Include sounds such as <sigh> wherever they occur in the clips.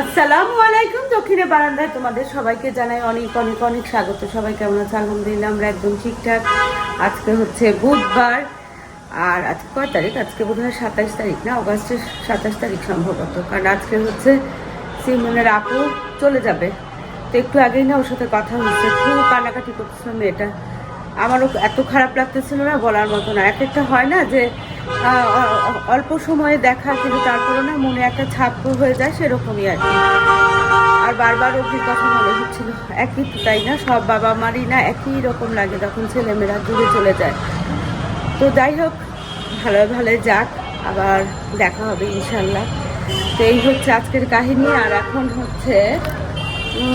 আসসালামু আলাইকুম, দক্ষিণে বারান্দায় তোমাদের সবাইকে জানাই অনেক অনেক অনেক স্বাগত। সবাই কেমন আছে? আলহামদুলিল্লাহ, আমরা একদম ঠিকঠাক। আজকে হচ্ছে বুধবার, আর আজকে কয় তারিখ? আজকে বোধ হয় সাতাইশ তারিখ না? অগাস্টের সাতাশ তারিখ সম্ভবত। কারণ আজকে হচ্ছে সিমনের আপু চলে যাবে। তো একটু আগেই না ওর সাথে কথা হচ্ছে খুব কান্নাকাটি করতেছিল মেয়েটা। আমারও এত খারাপ লাগতেছিল না, বলার মতো না। এক একটা হয় না যে অল্প সময়ে দেখা, কিন্তু তারপরে না মনে একটা ছাপ হয়ে যায় সেরকমই আর কি। আর বারবার অগ্রির কথা মনে হচ্ছিল। একই তো তাই না, সব বাবা মারই না একই রকম লাগে যখন ছেলেমেয়েরা দূরে চলে যায়। তো যাই হোক ভালো ভালো যাক, আবার দেখা হবে ইনশাল্লাহ। তো এই হচ্ছে আজকের কাহিনী, আর এখন হচ্ছে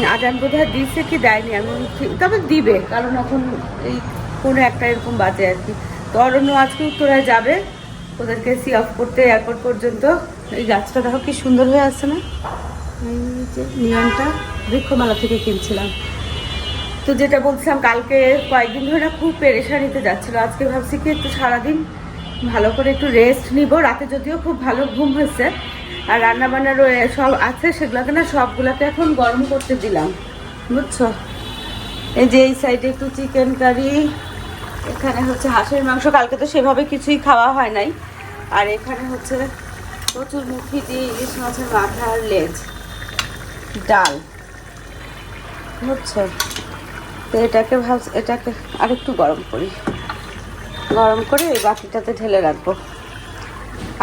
আজান বোধহয় দিচ্ছে কি দেয়নি ঠিক- তবে দিবে, কারণ এখন এই কোনো একটা এরকম বাজে আর কি। তো অরণ্য আজকে উত্তরায় যাবে। ওদেরকে সি অফ করতে এয়ারপোর্ট পর্যন্ত। এই গাছটা দেখো কি সুন্দর হয়ে আছে না? এই যে নিয়মটা বৃক্ষমালা থেকে কিনছিলাম। তো যেটা বলছিলাম, কালকে কয়েকদিন ধরে না খুব পেরেশানিতে যাচ্ছিল। আজকে ভাবছি কি একটু সারাদিন ভালো করে একটু রেস্ট নিব। রাতে যদিও খুব ভালো ঘুম হয়েছে, আর রান্না বান্নারও এ সব আছে সেগুলোকে না সবগুলোকে এখন গরম করতে দিলাম, বুঝছ? এই যে এই সাইডে একটু চিকেন কারি এখানে হচ্ছে হাঁসের মাংস। কালকে তো সেভাবে কিছুই খাওয়া হয় নাই। আর এখানে হচ্ছে প্রচুর মুখি দিয়ে ইলিশ মাছের মাথা আর লেজ। ডাল। বুঝছ? তো এটাকে ভাব এটাকে আর একটু গরম করি। গরম করে এই বাটিটাতে ঢেলে রাখব।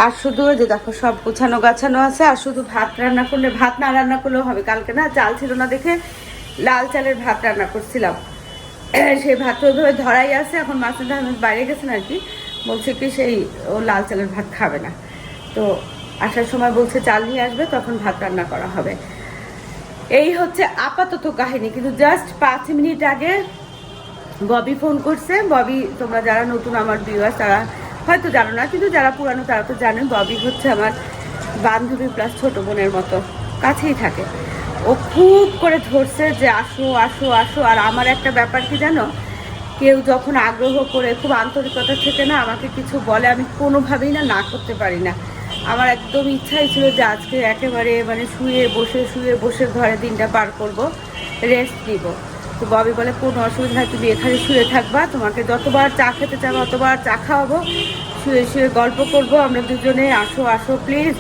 আর শুধু ওই যে দেখো, সব গোছানো গাছানো আছে, আর শুধু ভাত রান্না করলে, ভাত না রান্না করলেও হবে। কালকে না চাল ছিল না দেখে লাল চালের ভাত রান্না করছিলাম। <clears throat> সেই ভাত ওইভাবে ধরাই আছে, এখন মাসুদ আহমেদ বাইরে গেছেন আর কি বলছে কি, সেই ও লাল চালের ভাত খাবে না। তো আসার সময় বলছে, চাল নিয়ে আসবে, তখন ভাত রান্না করা হবে। এই হচ্ছে আপাতত কাহিনী, কিন্তু জাস্ট পাঁচ মিনিট আগে ববি ফোন করছে। ববি, তোমরা যারা নতুন, আমার ভিউয়ার্স তারা হয়তো জানো না, কিন্তু যারা পুরানো, তারা তো জানেন, ববি হচ্ছে আমার বান্ধবী প্লাস ছোট বোনের মতো, কাছেই থাকে। ও খুব করে ধরছে যে, আসো আসো আসো, আর আমার একটা ব্যাপার কি জানো? কেউ যখন আগ্রহ করে খুব আন্তরিকতা থেকে না আমাকে কিছু বলে, আমি কোনোভাবেই না না করতে পারি না। আমার একদম ইচ্ছাই ছিল যে আজকে একেবারে মানে শুয়ে বসে শুয়ে বসে ঘরে দিনটা পার করব রেস্ট নিব। তো ববি বলে, কোনো অসুবিধা নেই, তুমি এখানে শুয়ে থাকবা, তোমাকে যতবার চা খেতে চাবো অতবার চা খাওয়াবো, শুয়ে শুয়ে গল্প করব, আমরা দুজনে, আসো আসো প্লিজ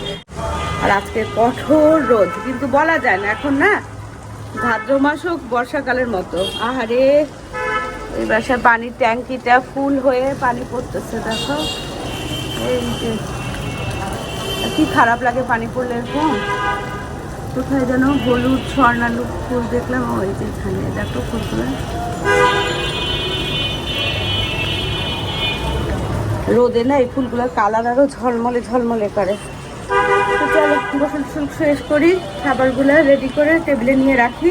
আর আজকে কঠোর রোদ, কিন্তু বলা যায় না, এখন না, ভাদ্র মাস হোক, বর্ষাকালের মতো। আহারে! এই বাসায় পানির ট্যাঙ্কিটা ফুল হয়ে পানি পড়তেছে, দেখো। এই যে, কি খারাপ লাগে পানি পড়লে এরকম কোথায় যেন হলুদ স্বর্ণালু ফুল দেখলাম, ওই যে এখানে, দেখো ফুলগুলো। রোদে না এই ফুলগুলোর কালার আরও ঝলমলে ঝলমলে করে। চলো গোসল শেষ করি, খাবারগুলো রেডি করে টেবিলে নিয়ে রাখি।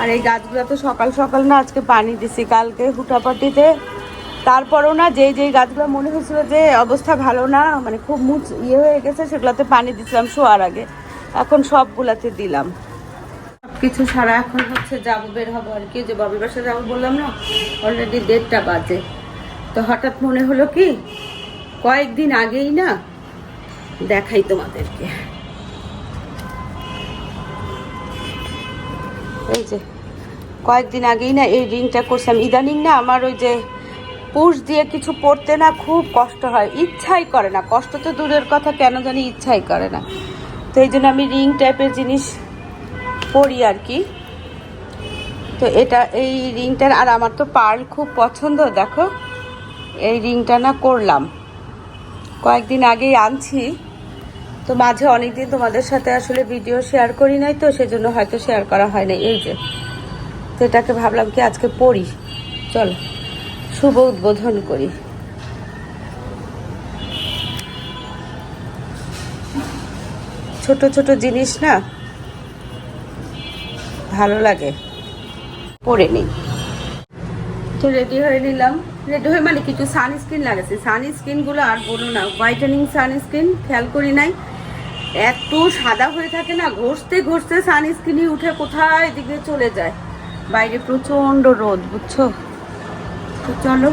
আর এই গাছগুলো তো সকাল সকাল না আজকে পানি দিছি, কালকে হুটাপাটিতে। তারপরও না যেই যেই গাছগুলো মনে হয়েছিল যে অবস্থা ভালো না মানে খুব মুচ ইয়ে হয়ে গেছে, সেগুলোতে পানি দিছিলাম শোয়ার আগে। এখন সবগুলাতে দিলাম। কিছু সারা এখন হচ্ছে যাব, বের হব আর কি যে ববির বাসা যাব বললাম না অলরেডি দেড়টা বাজে। তো হঠাৎ মনে হলো কি, কয়েকদিন আগেই না দেখাই তোমাদেরকে। এই যে, কয়েকদিন আগেই না এই রিংটা করছিলাম। ইদানিং না আমার ওই যে পুষ দিয়ে কিছু পড়তে না খুব কষ্ট হয়। ইচ্ছাই করে না। কষ্ট তো দূরের কথা, কেন জানি ইচ্ছাই করে না। তো এই জন্য আমি রিং টাইপের জিনিস পরি আর কি। তো এটা এই রিংটার আর আমার তো পার্ল খুব পছন্দ, দেখো। এই রিংটা না করলাম। কয়েকদিন আগেই আনছি। তো মাঝে অনেকদিন তোমাদের সাথে আসলে ভিডিও শেয়ার করি নাই তো, সেজন্য হয়তো শেয়ার করা হয় নাই। এই যে, তো এটাকে ভাবলাম কি আজকে পড়ি। চল, শুভ উদ্বোধন করি। ছোট ছোট জিনিস না, ভালো লাগে। পরে নিই তো রেডি হয়ে নিলাম। রেডি হয়ে মানে কিছু সানস্ক্রিন লাগাচ্ছি। সানস্ক্রিনগুলো আর বলো না হোয়াইটেনিং সানস্ক্রিন খেয়াল করি নাই। এত সাদা হয়ে থাকে না, ঘষতে ঘষতে সানস্ক্রিনই উঠে কোথায় এদিকে চলে যায়। বাইরে প্রচণ্ড রোদ, বুঝছ? তো চলো,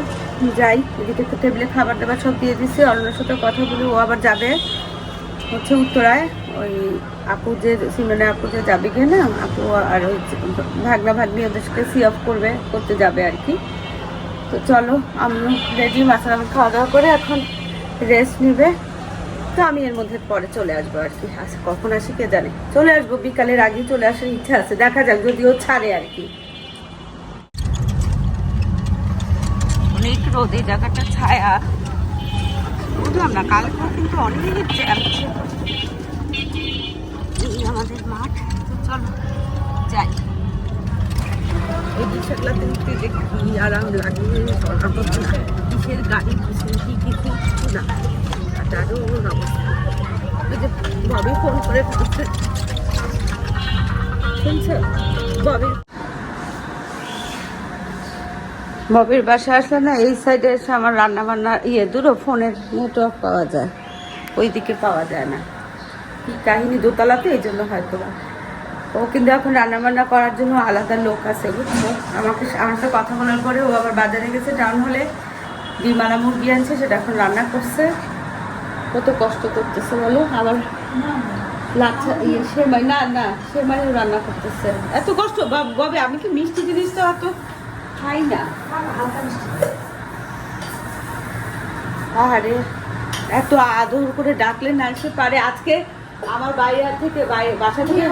যাই, এদিকে তো টেবিলে খাবার দাবার সব দিয়ে দিচ্ছে অন্যের সাথে কথা বলে, ও আবার যাবে। হচ্ছে উত্তরায়, ওই আপু যে সিমনে আপু যে যাবে কি না, আপু আর ওই ভাগনা ভাগ্নি ওদেরকে সি অফ করবে, করতে যাবে আর কি। তো চলো আমি রেডি আমি খাওয়া দাওয়া করে, এখন রেস্ট নিবে। তো আমি এর মধ্যে পরে চলে আসব আর কি। আচ্ছা কখন আসি কে জানে? চলে আসব, বিকালের আগেই চলে আসার ইচ্ছা আছে। দেখা যাক, যদিও ছাড়ে আর কি। অনেক রোদ এই জায়গাটা ছায়া। বুঝলাম না, কালকে কিন্তু অনেক জ্যাম আমাদের মাঠ। চলো, যাই। এই উঠতে যে কি আরাম লাগে কিসের গাড়ি কি না। দারুণ অবস্থা। ববি ফোন করে শুনছো? ববির ববির বাসা আসলে না, এই সাইডে এসে আমার রান্না বান্না ইয়ে দুটো ফোনের নেটওয়ার্ক পাওয়া যায়। ওই দিকে পাওয়া যায় না। কি কাহিনী দোতলাতে, এই জন্য হয়তো। ও কিন্তু এখন রান্না বান্না করার জন্য আলাদা লোক আছে, বুঝছ? আমাকে আমার সাথে কথা বলার পরে ও আবার বাজারে গেছে টাউন হলে বিমালা মুরগি আনছে, সেটা এখন রান্না করছে। কত কষ্ট করতেছে বলো? আবার লাচ্ছা ইয়ে সেমাই না না সেমাইও রান্না করতেছে। এত কষ্ট বাব- আমি কি মিষ্টি জিনিস তো অত খাই না? আরে এত আদর করে ডাকলে না সে পারে। আজকে আমার বাইরে থেকে বাসা থেকে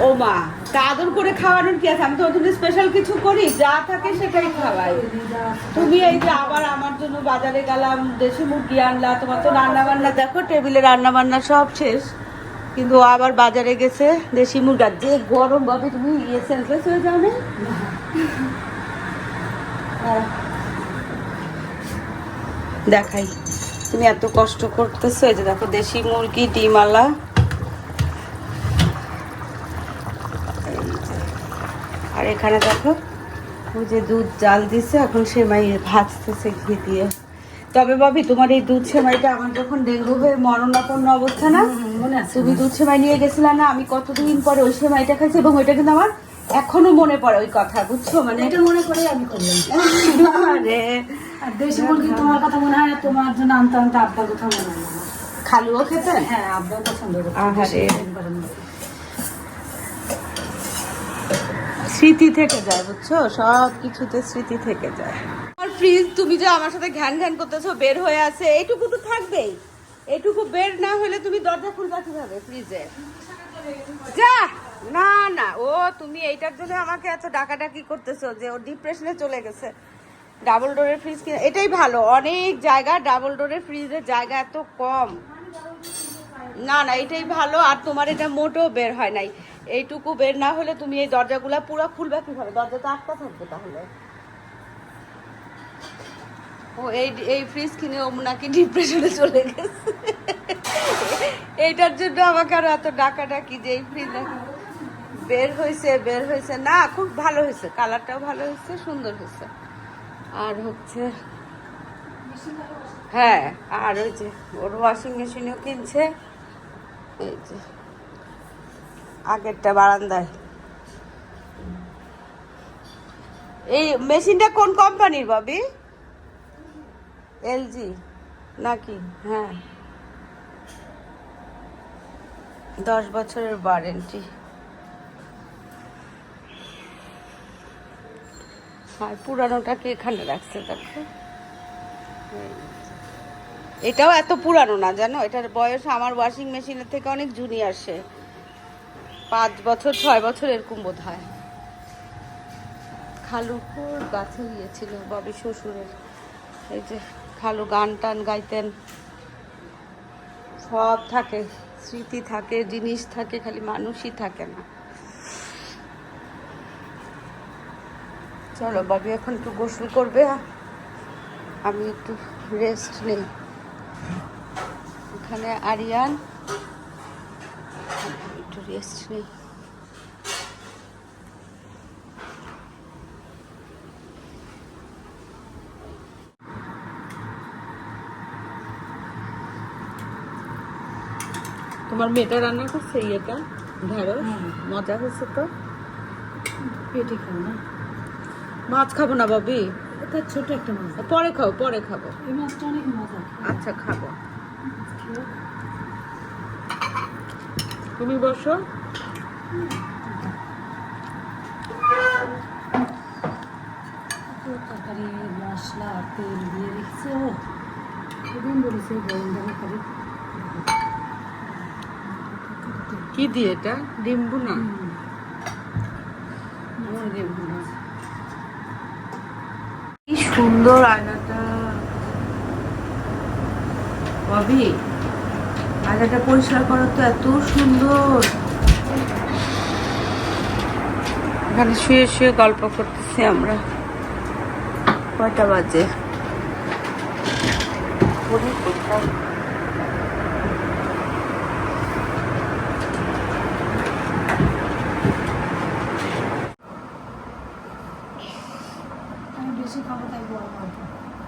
ও মা তা আদর করে খাওয়ানোর কি আছে? আমি তো ওদের স্পেশাল কিছু করি, যা থাকে সেটাই খাওয়াই। তুমি এই যে আবার আমার জন্য বাজারে গেলাম, দেশি মুরগি আনলা, তোমার তো রান্না বান্না দেখো, টেবিলে রান্না বান্না সব শেষ। কিন্তু আবার বাজারে গেছে, দেশি মুরগার যে গরম, ভাবে, তুমি ইয়ে সেন্সলেস হয়ে যাও না। দেখাই, তুমি এত কষ্ট করতেছো, এই যে দেখো, দেশি মুরগি ডিমালা এই আর এখানে দেখো ওই যে দুধ জাল দিছে এখন সেমাই ভাজতেছে ঘি দিয়ে। তবে ভাবি তোমার এই দুধ সেমাইটা আমার যখন ডেঙ্গু হয়ে মরণাপন্ন অবস্থা না মনে আছে তুমি দুধ সেমাই নিয়ে গেছিলা না আমি কতদিন পরে ওই সেমাইটা খাইছি এবং ওইটা কিন্তু আমার এখনও মনে পড়ে ওই কথা বুঝছ? মানে এটা মনে করে আমি করলাম। আরে। আর দেশি মুরগি তোমার কথা মনে হয় তোমার জন্য আনতে আনতে আব্বার কথা মনে হয় খালুও খেতে? হ্যাঁ আব্বা পছন্দ করে আহারে। স্মৃতি থেকে যায়, বুঝছ? সব কিছুতে স্মৃতি থেকে যায়। আর প্লিজ তুমি যে আমার সাথে ঘ্যান ঘ্যান করতেছো, বের হয়ে আছে এইটুকু তো থাকবেই। এইটুকু বের না হলে তুমি দরজা খুলবা কীভাবে ফ্রিজে যা! না না, ও, তুমি এইটার জন্য আমাকে এত ডাকাডাকি করতেছো যে ও ডিপ্রেশনে চলে গেছে। ডাবল ডোরের ফ্রিজ কিনে, এটাই ভালো। অনেক জায়গা ডাবল ডোরের ফ্রিজের জায়গা এত কম। না না, এটাই ভালো। আর তোমার এটা মোটেও বের হয় নাই। এইটুকু বের না হলে তুমি এই দরজাগুলা পুরো খুলবে কীভাবে? দরজা তো আটকা থাকবে তাহলে। ও, এই এই ফ্রিজ কিনে ও নাকি ডিপ্রেশনে চলে গেছে। এইটার জন্য আমাকে আরও এত ডাকাডাকি যে এই ফ্রিজ নাকি বের হয়েছে বের হয়েছে। না, খুব ভালো হয়েছে। কালারটাও ভালো হয়েছে, সুন্দর হয়েছে। আর হচ্ছে হ্যাঁ আর ওই যে ওর ওয়াশিং মেশিনও কিনছে। এই যে। আগেরটা বারান্দায়। এই মেশিনটা কোন কোম্পানির বাবি এলজি, নাকি? হ্যাঁ। দশ বছরের ওয়ারেন্টি। আর পুরানোটাকে এখানে রাখছে, দেখো? এটাও এত পুরানো না, জানো? এটার বয়স আমার ওয়াশিং মেশিনের থেকে অনেক জুনিয়র সে। পাঁচ বছর, ছয় বছর এরকম বোধ হয় খালু খুব গাছে গিয়েছিল, বাবি শ্বশুরের। এই যে খালু গান টান গাইতেন। সব থাকে, স্মৃতি থাকে, জিনিস থাকে, খালি মানুষই থাকে না। চলো, বাবি এখন একটু গোসল করবে আমি একটু রেস্ট নেই। এখানে আরিয়ান নেই তোমার মেয়েটা রান্না করছে ইয়েটা ঢেঁড়স হুম। মজা হয়েছে তো? পেটে খাও না। মাছ খাব না বাবি এটা ছোট একটা মাছ। পরে খাও পরে খাব। এই মাছটা অনেক মজা আচ্ছা খাব। তুমি বসো। তরকারি মশলা তেল দিয়ে রেখেছে ও। সেদিন বলেছে গরম করে। কি দিয়ে এটা? ডিম্বু না? কি সুন্দর আয়নাটা। ববি আয়নাটা পরিষ্কার করা তো এত সুন্দর। এখানে শুয়ে শুয়ে গল্প করতেছি আমরা। কয়টা বাজে?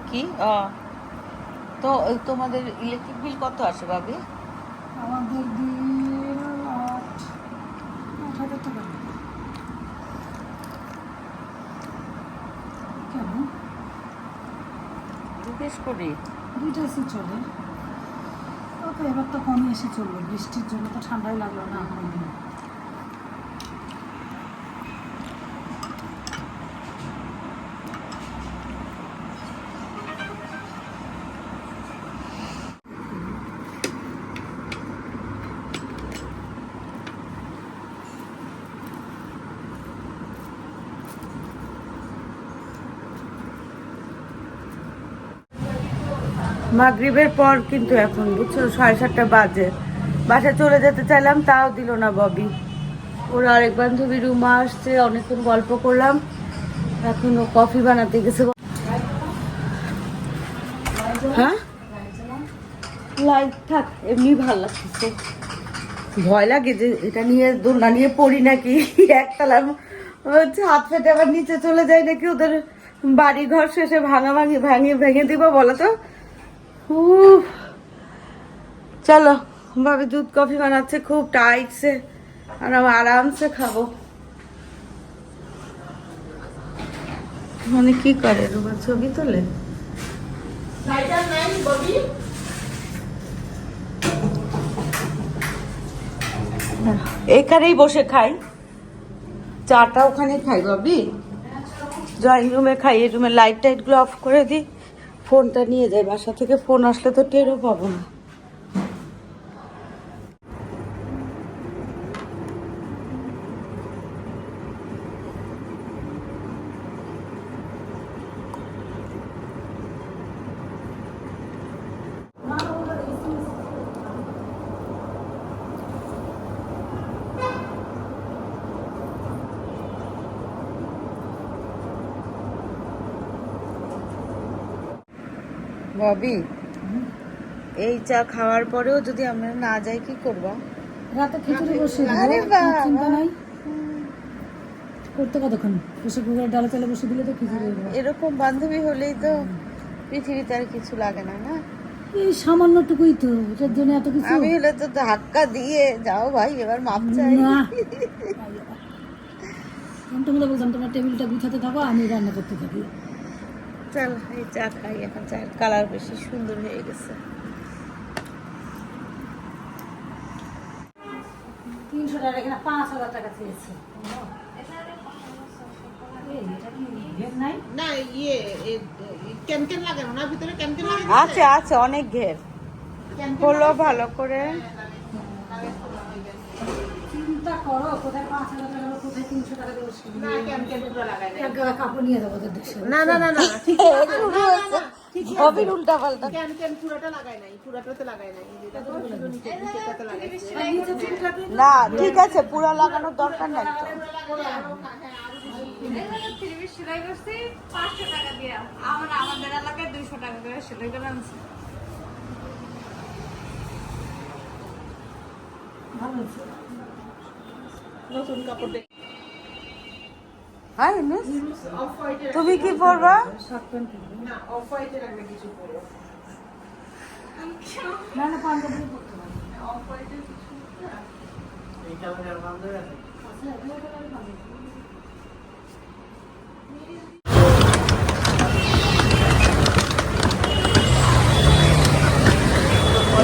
কি? তো তোমাদের ইলেকট্রিক বিল কত আসে ভাবি? আমাদের দিন আট আট হাজার টাকা কেন? জিজ্ঞেস করি। দুইটা এসি চলে। ওকে এবার তো কমই এসে চলবে। বৃষ্টির জন্য তো ঠান্ডাই লাগল না। মাগরিবের পর কিন্তু এখন, বুঝছ? সাড়ে সাতটা বাজে। বাসায় চলে যেতে চাইলাম, তাও দিল না ববি। ওর আরেক বান্ধবী রুমা আসছে, অনেকক্ষণ গল্প করলাম। এখন ও কফি বানাতে গেছে। হ্যাঁ? লাইট থাক, এমনি ভালো লাগতেছে। ভয় লাগে যে এটা নিয়ে দোলনা নিয়ে পড়ি নাকি? একতলা, হচ্ছে হাত ফেটে আবার নিচে চলে যায় নাকি? ওদের বাড়ি ঘর শেষে ভাঙা ভাঙি ভাঙে ভেঙে দিব বলো তো। চলো ভাবে দুধ কফি বানাচ্ছে, খুব টাইটসে আর আমি আরামসে খাব। মানে কি করে রুমা ছবি তোলে? এখানেই বসে খাই। চাটা ওখানে খাই, ভাবি? ড্রয়িং রুমে খাই, এই রুমে লাইট টাইটগুলো অফ করে দিই। ফোনটা নিয়ে যাই বাসা থেকে ফোন আসলে তো টেরও পাবো না। ববি এই চা খাওয়ার পরেও যদি আমরা না যাই কি করবা? রাতে খিচুড়ি বসে আরে চিন্তা নাই। করতে কতক্ষণ? বসে কুকুরের ডালে চালে বসে দিলে তো খিচুড়ি। এরকম বান্ধবী হলেই তো পৃথিবীতে আর কিছু লাগে না না? এই সামান্যটুকুই তো এটার জন্য এত কিছু। আমি হলে তো ধাক্কা দিয়ে যাও ভাই এবার মাপ চাই। না আমি তোমাদের বলতাম তোমার টেবিলটা গুছাতে থাকো আমি রান্না করতে থাকি। চল এই চা খাই এখন চায়ের কালার বেশি সুন্দর হয়ে গেছে। তিনশো টাকা এখানে পাঁচ হাজার টাকা চেয়েছে। ইয়ে আছে আছে? অনেক ঘের। হলো ভালো করে। চিন্তা করো কোথায় পাঁচ হাজার টাকা কোথায় তিনশো টাকা দেবো? কাপড় নিয়ে দেশে। না না না না ঠিক উল্টা পাল্টা। পুরোটা লাগাই নাই পুরোটাতে লাগাই নাই না ঠিক আছে পুরা লাগানোর দরকার নাই তো। সেলাই করছি পাঁচশো টাকা দিয়ে। আমার আমাদের এলাকায় দুইশো টাকা করে সেলাই করে আনছি ভালো হয়েছে। নতুন কাপড় দেখে? তুমি কি পরবা? শার্ট না অফ হোয়াইটে লাগবে কিছু পরো। না না পাঞ্জাবি পরতে পারি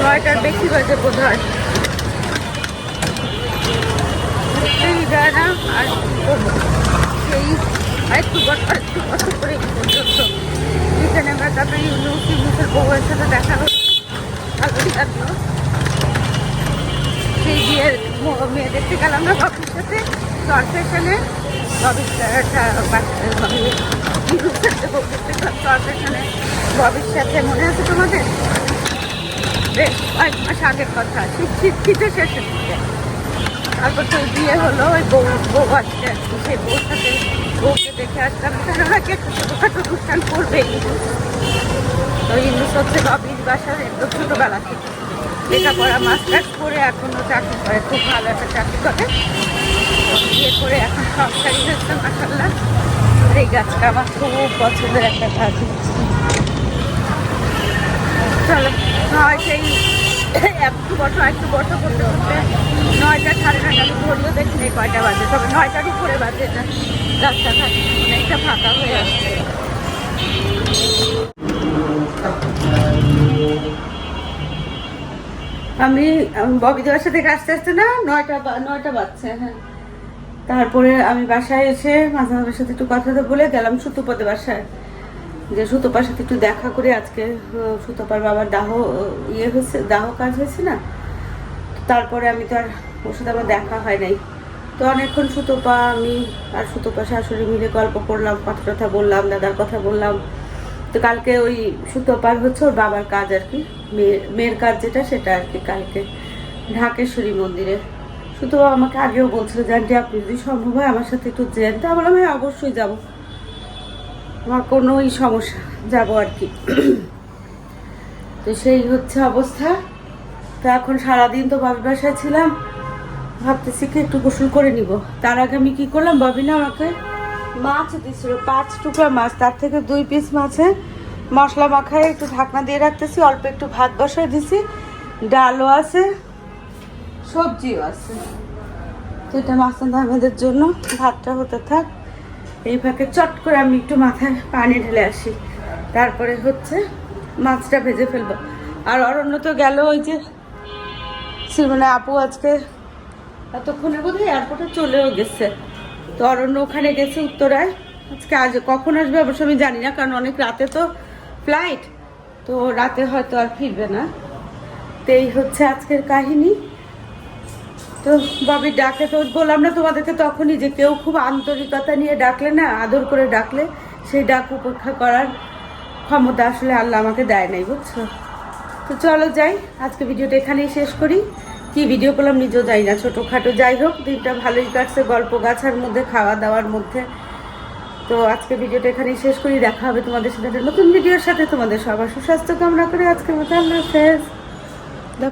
নয়টা ছয়টার বেশি বাজে বোধ হয় সেই যায় আর সেই একটু একটু বছর করে এখানে আমরা তারপরে ইউনুসের বউয়ের সাথে দেখা হলো। ভালোই লাগল সেই বিয়ের মেয়ে দেখতে গেলাম না বাপির সাথে। সরফেশনে ববির সরফেশনে মনে আছে তোমাদের? বেশ, কয়েক মাস আগের কথা। শীত শীত শীতের তারপর তো বিয়ে হলো, ওই বউ বউ আসছে, সেই বউর সাথে বউকে দেখে আসলাম কেননা কি একটা ছোটোখাটো অনুষ্ঠান করবেই। তো ইংলিশ হচ্ছে বাবির বাসার একদম ছোটোবেলা থেকে। লেখাপড়া মাস্টার্স করে এখনও চাকরি করে, খুব ভালো একটা চাকরি করে। বিয়ে করে এখন সংসারী হচ্ছে মাসাল্লাহ এই গাছটা আমার খুব পছন্দের একটা গাছ। হচ্ছে চলো, হয় সেই একটু বছর একটু বছর করতে করতে নয়টা সাড়ে নয়টা, আমি ঘড়িও দেখিনি কয়টা বাজে। তবে নয়টার উপরে বাজে এটা। রাস্তাঘাট অনেকটা ফাঁকা হয়ে আসছে। আমি ববি দেওয়ার সাথে আস্তে আস্তে না, নয়টা নয়টা বাজছে হ্যাঁ। তারপরে আমি বাসায় এসে মাঝে মাঝে সাথে একটু কথা বলে গেলাম সুতোপদে বাসায়। যে সুতোপার সাথে একটু দেখা করে আজকে সুতোপার বাবার দাহ ইয়ে হয়েছে, দাহ কাজ হয়েছে না? তারপরে আমি তো আর ওর সাথে আমার দেখা হয় নাই। তো অনেকক্ষণ সুতোপা, আমি আর সুতোপা শাশুড়ি মিলে গল্প করলাম, কথা কথা বললাম, দাদার কথা বললাম। তো কালকে ওই সুতোপার হচ্ছে ওর বাবার কাজ আর কি মেয়ের মেয়ের কাজ যেটা, সেটা আর কি কালকে ঢাকেশ্বরী মন্দিরে। সুতোপা আমাকে আগেও বলছিল, যে আপনি যদি সম্ভব হয় আমার সাথে একটু যেন। তা বললাম হ্যাঁ অবশ্যই যাব। আমার কোনোই সমস্যা, যাব আর কি। তো সেই হচ্ছে অবস্থা। তো এখন সারাদিন তো বাবির বাসায় ছিলাম। ভাবতেছি কি একটু গোসল করে নিব। তার আগে আমি কি করলাম বাবিনা আমাকে? মাছ দিছিল, পাঁচ টুকরা মাছ, তার থেকে দুই পিস মাছে মশলা মাখায় একটু ঢাকনা দিয়ে রাখতেছি, অল্প একটু ভাত বসায় দিছি। ডালও আছে, সবজিও আছে। তো এটা মাসান আহমেদের জন্য, ভাতটা হতে থাক। এই ফাঁকে চট করে আমি একটু মাথায় পানি ঢেলে আসি। তারপরে হচ্ছে মাছটা ভেজে ফেলব। আর অরণ্য তো গেল ওই যে মানে আপু আজকে এতক্ষণে বোধ হয় এয়ারপোর্টে চলেও গেছে। তো অরণ্য ওখানে গেছে উত্তরায়। আজকে আজ কখন আসবে অবশ্য আমি জানি না, কারণ অনেক রাতে তো ফ্লাইট তো রাতে হয়তো আর ফিরবে না। তো এই হচ্ছে আজকের কাহিনী। তো বাবি ডাকে তো, বললাম না তোমাদেরকে তখনই যে কেউ খুব আন্তরিকতা নিয়ে ডাকলে না, আদর করে ডাকলে, সেই ডাক উপেক্ষা করার ক্ষমতা আসলে আল্লাহ আমাকে দেয় নাই, বুঝছ? তো চলো যাই, আজকে ভিডিওটা এখানেই শেষ করি। কি ভিডিও করলাম নিজেও যাই না, ছোটোখাটো যাই হোক, দিনটা ভালোই কাটছে, গল্প গাছার মধ্যে, খাওয়া দাওয়ার মধ্যে। তো আজকে ভিডিওটা এখানেই শেষ করি, দেখা হবে তোমাদের সাথে নতুন ভিডিওর সাথে। তোমাদের সবার সুস্বাস্থ্য কামনা করে আজকের মতো আল্লাহ হাফেজ।